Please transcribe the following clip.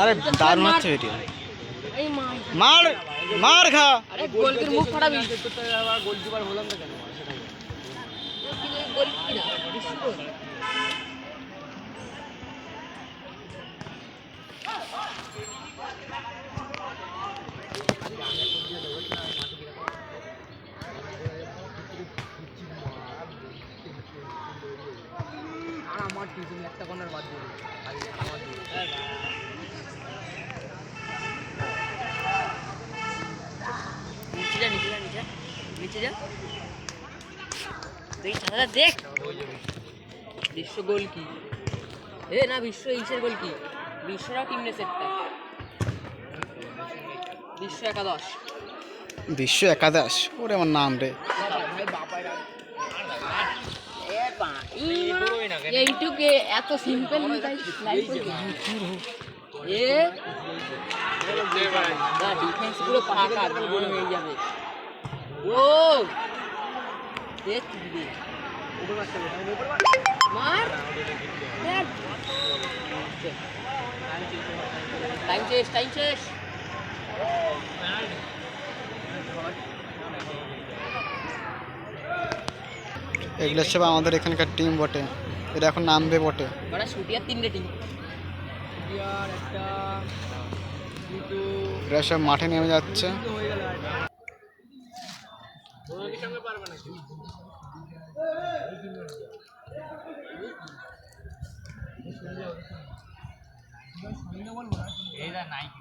আরে দারুণ হচ্ছে ভিডিও মার। মার খা। আরে গোলকির মুখ ফাটাবি। গোলকিপার হলাম না কেন গোল কি না বিস্কুট আর আমার টিউশন একটা কর্নার বাদ দিয়ে আমার দিয়ে দিল। নিচে যা নিচে যা নিচে যা নিচে যা। দেখ সাদা দেখ। বিশ্ব গোল কি? এ না বিশ্ব ইসের গোল কি? বিশ্বরাও টিম নে সেটটা বিশ্ব একাদশ। বিশ্ব একাদশ? ওরে আমার নাম রে। এইটুকে এত সিম্পল এ? ডিফেন্স পুরো ফাঁকা গোল হয়ে যাবে। টাইম শেষ টাইম শেষ। এগুলো সব আমাদের এখানকার টিম বটে। এটা এখন নামবে বটে। শুটিয়ার তিনটে টিম এরা সব মাঠে নেমে যাচ্ছে তিনটে হয়ে গেল একটা। ওরা কি সঙ্গে পারবে নাকি? নাইকি